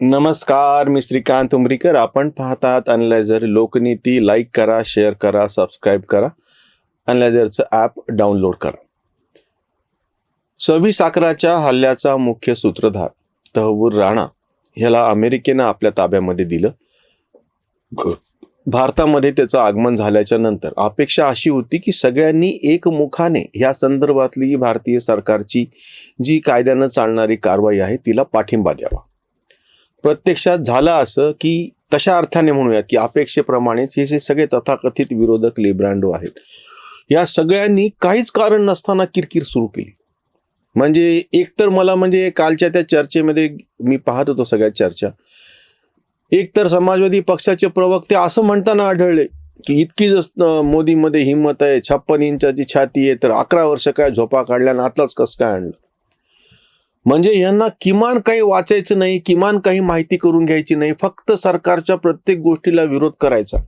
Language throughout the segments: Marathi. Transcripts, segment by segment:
नमस्कार मी श्रीकांत उमरीकर. आपण पाहतात अनलायझर लोकनीती लाईक करा शेअर करा सबस्क्राईब करा. अनलायझरचं ॲप डाउनलोड करा. सव्वीस अकराच्या हल्ल्याचा मुख्य सूत्रधार तहवूर राणा ह्याला अमेरिकेनं आपल्या ताब्यामध्ये दिलं. भारतामध्ये त्याचं आगमन झाल्याच्यानंतर अपेक्षा अशी होती की सगळ्यांनी एकमुखाने ह्या संदर्भातली भारतीय सरकारची जी कायद्यानं चालणारी कारवाई आहे तिला पाठिंबा द्यावा. प्रत्यक्षात झालं असं की तशा अर्थाने म्हणूयात की अपेक्षेप्रमाणेच हे जे सगळे तथाकथित विरोधक लिब्रांडो आहेत या सगळ्यांनी काहीच कारण नसताना किरकिर सुरू केली. म्हणजे एकतर मला म्हणजे कालच्या त्या चर्चेमध्ये मी पाहत होतो सगळ्या चर्चा. एकतर समाजवादी पक्षाचे प्रवक्ते असं म्हणताना आढळले की इतकी जस मोदीमध्ये हिंमत आहे छप्पन इंचाची छाती आहे तर अकरा वर्ष काय झोपा काढल्या आणि आताच कसं काय आणलं? म्हणजे यांना किमान काही वाचायचं नाही किमान काही माहिती करून घ्यायची नाही फक्त सरकारच्या प्रत्येक गोष्टीला विरोध करायचा.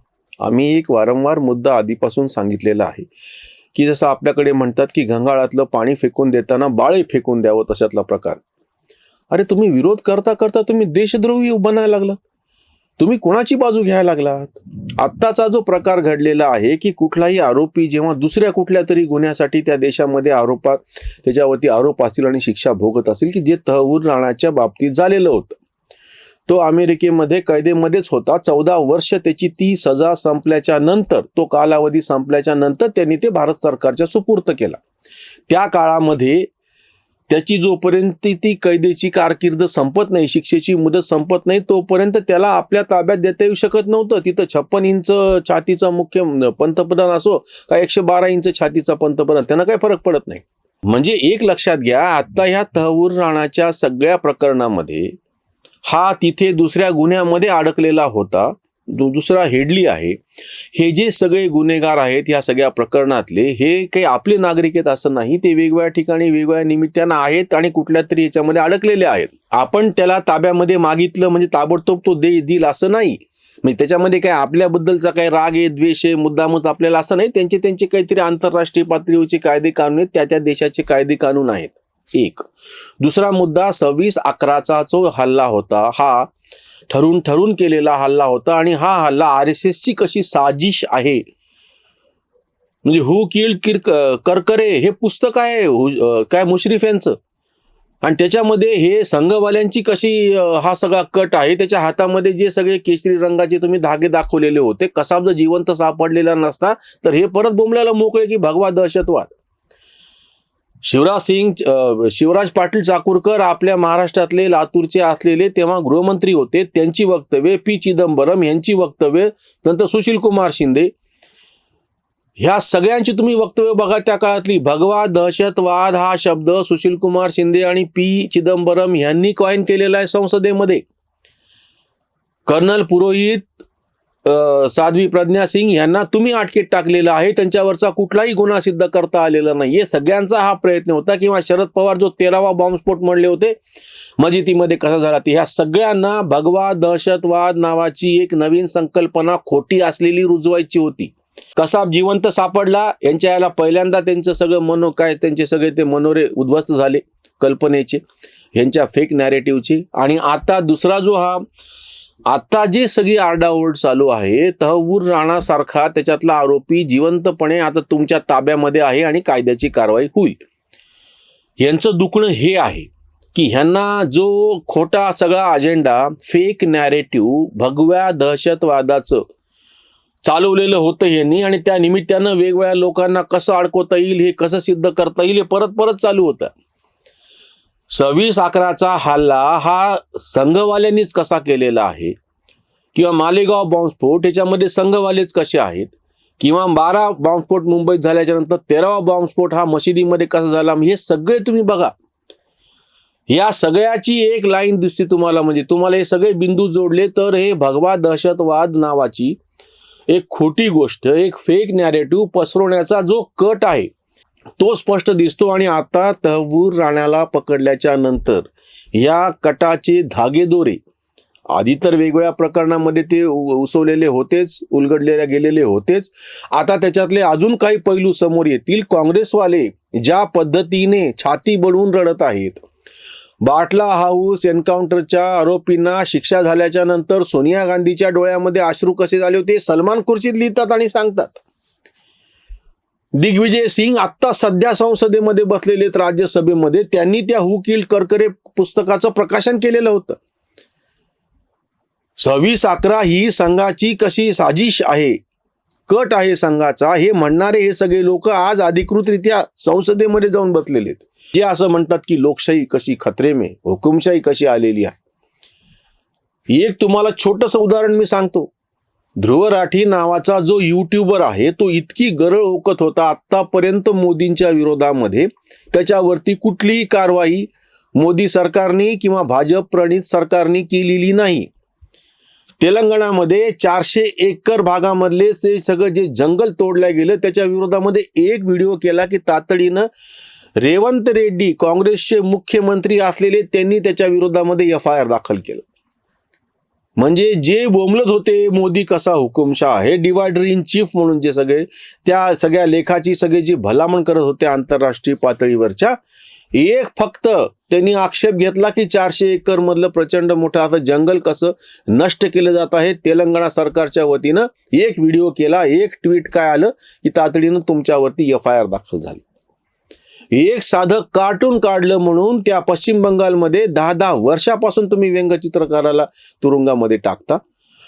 आम्ही एक वारंवार मुद्दा आधीपासून सांगितलेला आहे की जसं आपल्याकडे म्हणतात की घंगाळातलं पाणी फेकून देताना बाळे फेकून द्यावं तशातला प्रकार. अरे तुम्ही विरोध करता करता तुम्ही देशद्रोही बनायला लागलात तुम्ही कोणाची बाजू घ्यायला लागलात? आत्ताचा जो प्रकार घडलेला आहे की कुठलाही आरोपी जेव्हा दुसऱ्या कुठल्या तरी गुन्ह्यासाठी त्या देशामध्ये आरोपात त्याच्यावरती आरोप असतील आणि शिक्षा भोगत असेल की जे तहवूर राहण्याच्या बाबतीत झालेलं होतं. तो अमेरिकेमध्ये कैदेमध्येच होता. चौदा वर्ष त्याची ती सजा संपल्याच्या नंतर तो कालावधी संपल्याच्या नंतर त्यांनी ते भारत सरकारच्या सुपूर्त केला. त्या काळामध्ये त्याची जोपर्यंत ती कैदेची कारकीर्द संपत नाही शिक्षेची मुदत संपत नाही तोपर्यंत त्याला आपल्या ताब्यात देता येऊ शकत नव्हतं. तिथं छप्पन इंच छातीचा मुख्य पंतप्रधान असो का एकशे बारा इंच छातीचा पंतप्रधान त्यांना काही फरक पडत नाही. म्हणजे एक लक्षात घ्या आता ह्या तहवूर राणाच्या सगळ्या प्रकरणामध्ये हा तिथे दुसऱ्या गुन्ह्यामध्ये अडकलेला होता. दुसरा हेडली आहे. हे जे सगळे गुन्हेगार आहेत या सगळ्या प्रकरणातले हे काही आपले नागरिक आहेत असं नाही. ते वेगवेगळ्या ठिकाणी वेगवेगळ्या निमित्तानं आहेत आणि कुठल्या तरी याच्यामध्ये अडकलेले आहेत. आपण त्याला ताब्यामध्ये मागितलं म्हणजे ताबडतोब तो दे देईल असं नाही. म्हणजे त्याच्यामध्ये काय आपल्याबद्दलचा काही राग आहे द्वेष आहे मुद्दामच आपल्याला असं नाही. त्यांचे त्यांचे काहीतरी आंतरराष्ट्रीय पातळीवरचे कायदे कानून आहेत त्या त्या देशाचे कायदे कानून आहेत. एक. दुसरा मुद्दा सव्वीस अकराचा जो हल्ला होता हा ठरून ठरून केलेला हल्ला होता आणि हा हल्ला आर एस एसची कशी साजिश आहे? म्हणजे हु किल्ड किर करकरे हे पुस्तक आहे काय मुश्रीफ यांचं. आणि त्याच्यामध्ये हे संघवाल्यांची कशी हा सगळा कट आहे त्याच्या हातामध्ये जे सगळे केशरी रंगाचे तुम्ही धागे दाखवलेले होते कसाब जर जिवंत सापडलेला नसता तर हे परत बोंबल्याला मोकळे की भगवा दहशतवाद. शिवराज सिंग शिवराज पाटील चाकूरकर आपल्या महाराष्ट्रातले लातूरचे असलेले तेव्हा गृहमंत्री होते. त्यांची वक्तव्य पी चिदंबरम यांची वक्तव्य. नंतर सुशील कुमार शिंदे. ह्या सगळ्यांची तुम्ही वक्तव्य बघा त्या काळातली. भगवा दहशतवाद हा शब्द सुशील कुमार शिंदे आणि पी चिदंबरम यांनी कॉइन केलेला आहे संसदेमध्ये. कर्नल पुरोहित साध्वी प्रज्ञा सिंग यांना तुम्ही अटकेत टाकलेलं आहे. त्यांच्यावरचा कुठलाही गुन्हा सिद्ध करता आलेला नाही. हे सगळ्यांचा हा प्रयत्न होता किंवा शरद पवार जो तेरावा बॉम्बस्फोट म्हणले होते मजितीमध्ये कसा झाला ते ह्या सगळ्यांना भगवा दहशतवाद नावाची एक नवीन संकल्पना खोटी असलेली रुजवायची होती. कसाब जिवंत सापडला यांच्या याला पहिल्यांदा त्यांचं सगळं मनो काय त्यांचे सगळे ते मनोरे उद्ध्वस्त झाले कल्पनेचे ह्यांच्या फेक नॅरेटिव्हचे आणि आता दुसरा जो हा आता जे सगळी आरडाओरड चालू आहे तहवूर राणासारखा त्याच्यातला आरोपी जिवंतपणे आता तुमच्या ताब्यामध्ये आहे आणि कायद्याची कारवाई होईल. यांचं दुखणं हे आहे की ह्यांना जो खोटा सगळा अजेंडा फेक नॅरेटिव्ह भगव्या दहशतवादाचं चालवलेलं होतं यांनी आणि त्या निमित्तानं वेगवेगळ्या लोकांना कसं अडकवता येईल हे कसं सिद्ध करता येईल हे परत परत चालू होतं. सव्वीस अकराचा हल्ला हा संघवाल्यांनीच कसा केलेला आहे? किंवा मालेगाव बॉम्बस्फोट याच्यामध्ये संघवालेच कसे आहेत? किंवा बारा बॉम्बस्फोट मुंबईत झाल्याच्यानंतर तेरावा बॉम्बस्फोट हा मशिदीमध्ये कसा झाला? हे सगळे तुम्ही बघा. या सगळ्याची एक लाईन दिसते तुम्हाला. म्हणजे तुम्हाला हे सगळे बिंदू जोडले तर हे भगवा दहशतवाद नावाची एक खोटी गोष्ट एक फेक नॅरेटिव्ह पसरवण्याचा जो कट आहे तो स्पष्ट दिसतो आणि आता तहवूर राण्याला पकडल्याच्या नंतर या कटाचे धागेदोरे आधी तर वेगवेगळ्या प्रकरणामध्ये ते उसवलेले होतेच उलगडलेले गेलेले होतेच. आता त्याच्यातले अजून काही पैलू समोर येतील. काँग्रेसवाले ज्या पद्धतीने छाती बडवून रडत आहेत. बाटला हाऊस एन्काउंटरच्या आरोपींना शिक्षा झाल्याच्यानंतर सोनिया गांधीच्या डोळ्यामध्ये अश्रू कसे झाले होते सलमान खुर्शीद लिहितात आणि सांगतात. दिग्विजय सिंग आत्ता सध्या संसदेमध्ये बसलेले आहेत राज्यसभेमध्ये. त्यांनी त्या हु किल करकरे पुस्तकाचं प्रकाशन केलेलं होतं. सव्वीस अकरा ही संघाची कशी साजिश आहे कट आहे संघाचा हे म्हणणारे हे सगळे लोक आज अधिकृतरित्या संसदेमध्ये जाऊन बसलेले आहेत. जे असं म्हणतात की लोकशाही कशी खतरे में हुकुमशाही कशी आलेली आहे. एक तुम्हाला छोटस उदाहरण मी सांगतो. ध्रुव राठी नावाचा जो युट्यूबर आहे तो इतकी गरळ ओकत होता आत्तापर्यंत मोदींच्या विरोधामध्ये. त्याच्यावरती कुठलीही कारवाई मोदी सरकारने किंवा भाजप प्रणित सरकारने केलेली नाही. तेलंगणामध्ये चारशे एकर भागामधले ते सगळं जे जंगल तोडलं गेलं त्याच्या विरोधामध्ये एक व्हिडिओ केला की तातडीनं रेवंत रेड्डी काँग्रेसचे मुख्यमंत्री असलेले त्यांनी त्याच्या विरोधामध्ये एफ आय आर दाखल केलं. म्हणजे जे बोंबलत होते मोदी कसा हुकुमशाह आहे डिवायडर इन चीफ म्हणून जे सगळे त्या सगळ्या लेखाची सगळी जी भलामण करत होते आंतरराष्ट्रीय पातळीवरच्या एक फक्त त्यांनी आक्षेप घेतला की चारशे एकर मधलं प्रचंड मोठं असं जंगल कसं नष्ट केलं जात आहे तेलंगणा सरकारच्या वतीनं एक व्हिडिओ केला एक ट्विट काय आलं की तातडीनं तुमच्यावरती एफ आय आर दाखल झाली. एक साधं कार्टून काढलं म्हणून त्या पश्चिम बंगालमध्ये दहा दहा वर्षापासून तुम्ही व्यंगचित्रकाराला तुरुंगामध्ये टाकता.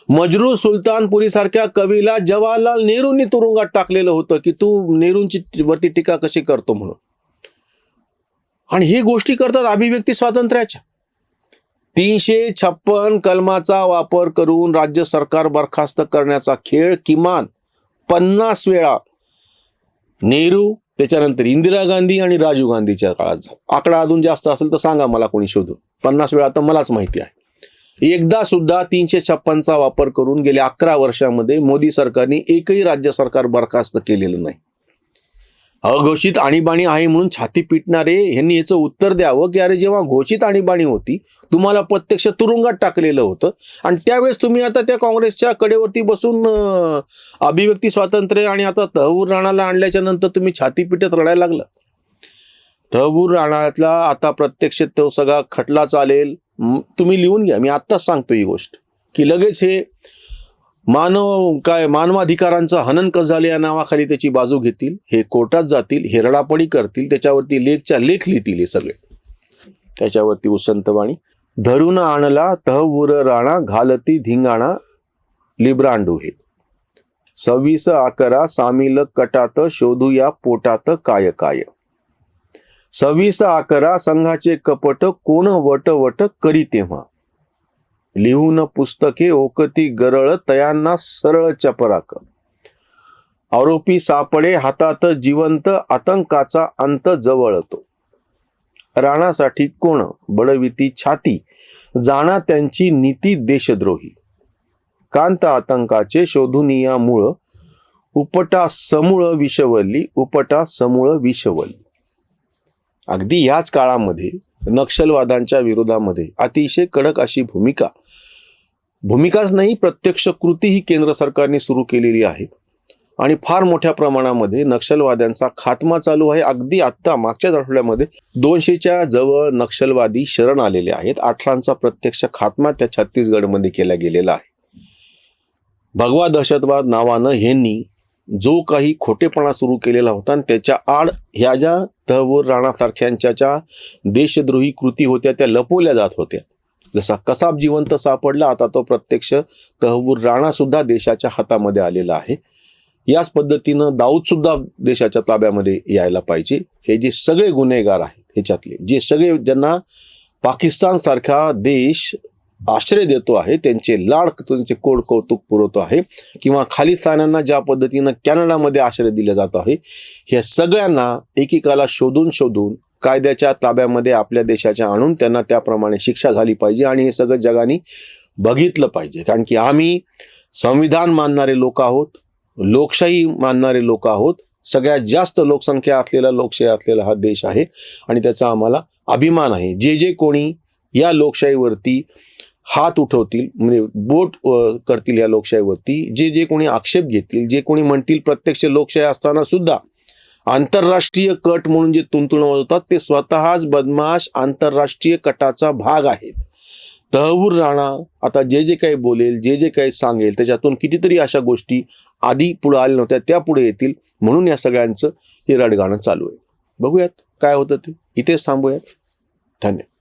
मजरू सुलतानपुरी सारख्या कवीला जवाहरलाल नेहरूंनी तुरुंगात टाकलेलं होतं की तू नेहरूंची वरती टीका कशी करतो म्हणून. आणि ही गोष्टी करतात अभिव्यक्ती स्वातंत्र्याच्या. तीनशे छप्पन कलमाचा वापर करून राज्य सरकार बरखास्त करण्याचा खेळ किमान पन्नास वेळा नेहरू त्याच्यानंतर इंदिरा गांधी आणि राजीव गांधीच्या काळात झाला. आकडा अजून जास्त असेल तर सांगा मला कोणी शोधू पन्नास वेळा तर मलाच माहिती आहे. एकदा सुद्धा तीनशे छप्पनचा वापर करून गेल्या अकरा वर्षामध्ये मोदी सरकारने एकही राज्य सरकार बरखास्त केलेलं नाही. अघोषित आणीबाणी आहे म्हणून छाती पिटणारे यांनी याचं उत्तर द्यावं की अरे जेव्हा घोषित आणीबाणी होती तुम्हाला प्रत्यक्ष तुरुंगात टाकलेलं होतं. आणि त्यावेळेस तुम्ही आता त्या काँग्रेसच्या कडेवरती बसून अभिव्यक्ती स्वातंत्र्य आणि आता तहवूर राणाला आणल्याच्या नंतर तुम्ही छाती पिटत रडायला लागला. तहवूर राणातला आता प्रत्यक्ष तो सगळा खटला चालेल. तुम्ही लिहून घ्या. मी आत्ताच सांगतो ही गोष्ट. की लगेच हे मानव काय मानवाधिकारांचं हनन क झाले या नावाखाली त्याची बाजू घेतील? हे कोर्टात जातील हेरडापडी करतील त्याच्यावरती लेखच्या लेख लिहितील हे सगळे. त्याच्यावरती उसंतवाणी धरून आणला तहवुर राणा घालती धिंगाणा लिब्रांडू हे. सव्वीस आकरा सामील कटात शोधूया पोटात काय काय. सव्वीस आकरा संघाचे कपट कोण वट वट करी तेव्हा. लिहून पुस्तके ओकती गरळ तयांना सरळ चपराक. आरोपी सापडे हातात जिवंत आतंकाचा अंत जवळतो. राणासाठी कोण? बडविती छाती. जाणा त्यांची नीती देशद्रोही. कांत आतंकाचे शोधून या मूळ. उपटा समूळ विषवल्ली उपटा समूळ विषवल्ली. अगदी याच काळामध्ये नक्षलवादांच्या विरोधामध्ये अतिशय कडक अशी भूमिका. भूमिकाच नाही प्रत्यक्ष कृती ही केंद्र सरकारने सुरू केलेली आहे. आणि फार मोठ्या प्रमाणामध्ये नक्षलवाद्यांचा खात्मा चालू आहे. अगदी आत्ता मागच्याच आठवड्यामध्ये दोनशेच्या जवळ नक्षलवादी शरण आलेले आहेत. अठरांचा प्रत्यक्ष खात्मा त्या छत्तीसगडमध्ये केला गेलेला आहे. भगवा दहशतवाद नावानं ह्यांनी जो काही खोटेपणा सुरू केलेला होता आणि त्याच्या आड ह्या ज्या तहवूर राणासारख्यांच्या ज्या देशद्रोही कृती होत्या त्या लपवल्या जात होत्या. जसा कसाब जिवंत सापडला आता तो प्रत्यक्ष तहवूर राणासुद्धा देशाच्या हातामध्ये आलेला आहे. याच पद्धतीनं दाऊदसुद्धा देशाच्या ताब्यामध्ये यायला पाहिजे. हे जे सगळे गुन्हेगार आहेत ह्याच्यातले जे सगळे ज्यांना पाकिस्तानसारखा देश आश्रय देतो आहे त्यांचे लाड त्यांचे कोड कौतुक पुरवतो आहे किंवा खालिस्तानांना ज्या पद्धतीनं कॅनडामध्ये आश्रय दिला जात आहे ह्या सगळ्यांना एकेकाला शोधून शोधून कायद्याच्या ताब्यामध्ये आपल्या देशाच्या आणून त्यांना त्याप्रमाणे शिक्षा झाली पाहिजे आणि हे सगळं जगाने बघितलं पाहिजे. कारण की आम्ही संविधान मानणारे लोक आहोत लोकशाही मानणारे लोक आहोत सगळ्यात जास्त लोकसंख्या असलेला लोकशाही असलेला हा देश आहे आणि त्याचा आम्हाला अभिमान आहे. जे जे कोणी या लोकशाहीवरती हात उठवतील म्हणजे बोट करतील या लोकशाहीवरती. जे जे कोणी आक्षेप घेतील जे कोणी म्हणतील प्रत्यक्ष लोकशाही असताना सुद्धा आंतरराष्ट्रीय कट म्हणून जे तुंतुणवत होतात ते स्वतःच बदमाश आंतरराष्ट्रीय कटाचा भाग आहेत. तहवूर राणा आता जे जे काही बोलेल जे जे काही सांगेल त्याच्यातून कितीतरी अशा गोष्टी आधी पुढे आल्या नव्हत्या त्या पुढे येतील. म्हणून या सगळ्यांचं हे रडगाणं चालू आहे. बघूयात काय होतं ते. इथेच थांबूयात. धन्यवाद.